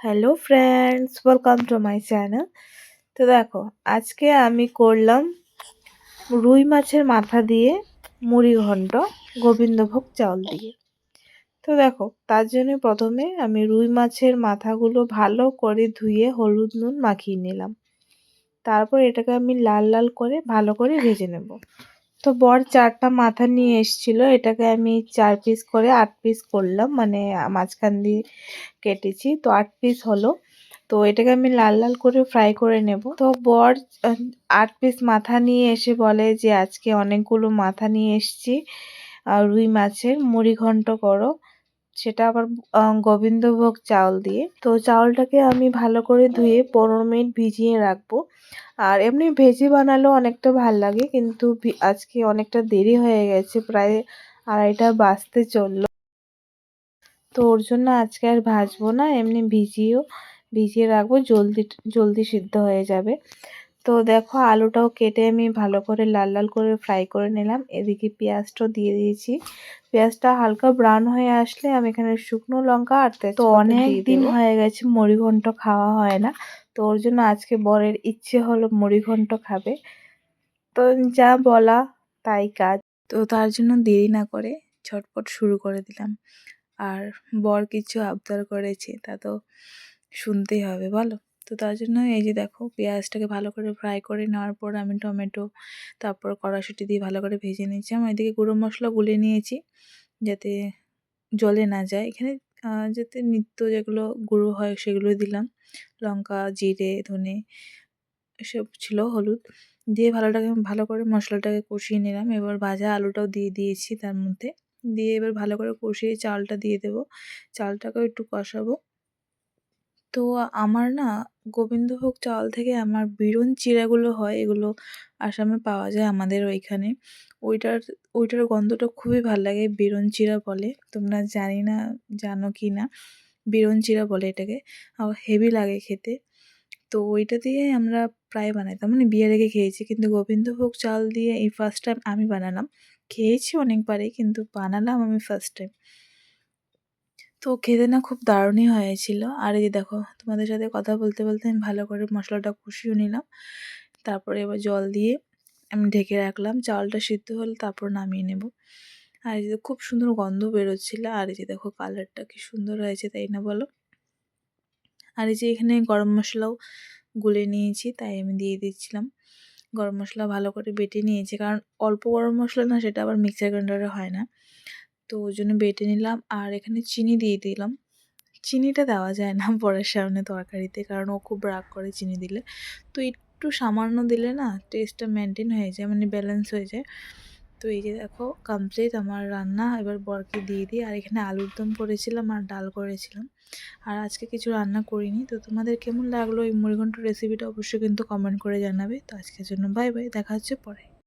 Hello friends welcome to my channel তো দেখো, আজকে আমি করলাম রুই মাছের মাথা দিয়ে মুড়ি ঘন্ট, গোবিন্দভোগ চাউল দিয়ে। তো দেখো, তার জন্য প্রথমে আমি রুই মাছের মাথাগুলো ভালো করে ধুয়ে হলুদ নুন মাখিয়ে নিলাম। তারপর এটাকে আমি লাল লাল করে ভালো করে ভেজে নেব। তো বর চারটা মাথা নিয়ে এসছিল, এটাকে আমি চার পিস করে আট পিস করলাম মানে মাঝখান দিয়ে কেটেছি, তো আট পিস হলো। তো এটাকে আমি লাল লাল করে ফ্রাই করে নেব। তো বর আট পিস মাথা নিয়ে এসে বলে যে, আজকে অনেকগুলো মাথা নিয়ে এসছি রুই মাছের, মুড়ি ঘন্ট করো। সেটা আবার গোবিন্দভোগ চাউল দিয়ে। তো চাউলটাকে আমি ভালো করে ধুয়ে পনেরো মিনিট ভিজিয়ে রাখব। আর এমনি ভেজি বানালেও অনেকটা ভালো লাগে, কিন্তু আজকে অনেকটা দেরি হয়ে গেছে, প্রায় আড়াইটা বাজতে চলল। তো ওর জন্য আজকে আর ভাজবো না, এমনি ভিজিয়েও, ভিজিয়ে রাখব, জলদি জলদি সিদ্ধ হয়ে যাবে। তো দেখো আলুটাও কেটে আমি ভালো করে লাল লাল করে ফ্রাই করে নিলাম। এদিকে পেঁয়াজটাও দিয়ে দিয়েছি। পেঁয়াজটা হালকা ব্রাউন হয়ে আসলে আমি এখানে শুকনো লঙ্কা আর তো অনেক দিন হয়ে গেছে মুড়িঘণ্ট খাওয়া হয় না। তো ওর জন্য আজকে বরের ইচ্ছে হলো মুড়িঘণ্ট খাবে। তো যা বলা তাই কাজ। তো তার জন্য দেরি না করে ছটপট শুরু করে দিলাম। আর বর কিছু আবদার করেছে তা তো শুনতেই হবে বলো। তো তার জন্য এই যে দেখো পেঁয়াজটাকে ভালো করে ফ্রাই করে নেওয়ার পর আমি টমেটো, তারপর কড়াশুটি দিয়ে ভালো করে ভেজে নিয়েছি। আমি এদিকে গুঁড়ো মশলা গুলে নিয়েছি যাতে জলে না যায়। এখানে যাতে নিত্য যেগুলো গুঁড়ো হয় সেগুলো দিলাম। লঙ্কা, জিরে, ধনে, এসব ছিল, হলুদ। দিয়ে ভালোটাকে, ভালো করে মশলাটাকে কষিয়ে নিলাম। এবার ভাজা আলুটাও দিয়ে দিয়েছি তার মধ্যে। দিয়ে এবার ভালো করে কষিয়ে চালটা দিয়ে দেব। চালটাকেও একটু কষাবো। তো আমার না গোবিন্দভোগ চাল থেকে আমার বিরন চিড়াগুলো হয়, এগুলো আসামে পাওয়া যায় আমাদের ওইখানে। ওইটার ওইটার গন্ধটা খুবই ভালো লাগে, বিরন চিড়া বলে। তোমরা জানি না, জানো কি না? বিরন চিড়া বলে এটাকে। আবার হেভি লাগে খেতে। তো ওইটা দিয়ে আমরা প্রায় বানাইতাম মানে বিয়ে রেখে খেয়েছি, কিন্তু গোবিন্দভোগ চাল দিয়ে এই ফার্স্ট টাইম আমি বানালাম। খেয়েছি অনেকবারই, কিন্তু বানালাম আমি ফার্স্ট টাইম তো খেতে না খুব দারুণই হয়েছিল। আর এই দেখো, তোমাদের সাথে কথা বলতে বলতে আমি ভালো করে মশলাটা কষিয়ে নিলাম। তারপরে এবার জল দিয়ে আমি ঢেকে রাখলাম। চালটা সিদ্ধ হলে তারপর নামিয়ে নেব। আর এই যে খুব সুন্দর গন্ধ বেরোচ্ছিল। আর এই যে দেখো কালারটা কি সুন্দর হয়েছে, তাই না বলো? আর এই যে এখানে গরম মশলাও গুলে নিয়েছি, তাই আমি দিয়ে দিচ্ছিলাম। গরম মশলা ভালো করে বেটে নিয়েছি। কারণ অল্প গরম মশলা না, সেটা আবার মিক্সার গ্রাইন্ডারে হয় না। তো ওই জন্য বেটে নিলাম। আর এখানে চিনি দিয়ে দিলাম। চিনিটা দেওয়া যায় না পরের সামনে তরকারিতে, কারণ ও খুব রাগ করে চিনি দিলে। তো একটু সামান্য দিলে না টেস্টটা মেনটেন হয়ে যায় মানে ব্যালেন্স হয়ে যায়। তো এই যে দেখো কমপ্লিট আমার রান্না। এবার বরকে দিয়ে দিই। আর এখানে আলুর দম করেছিলাম আর ডাল করেছিলাম। আর আজকে কিছু রান্না করিনি। তো তোমাদের কেমন লাগল? এই মুড়িঘণ্ট রেসিপিটা অবশ্যই কিন্তু কমেন্ট করে জানাবে। তো আজকের জন্য বাই বাই দেখা হচ্ছে পরে।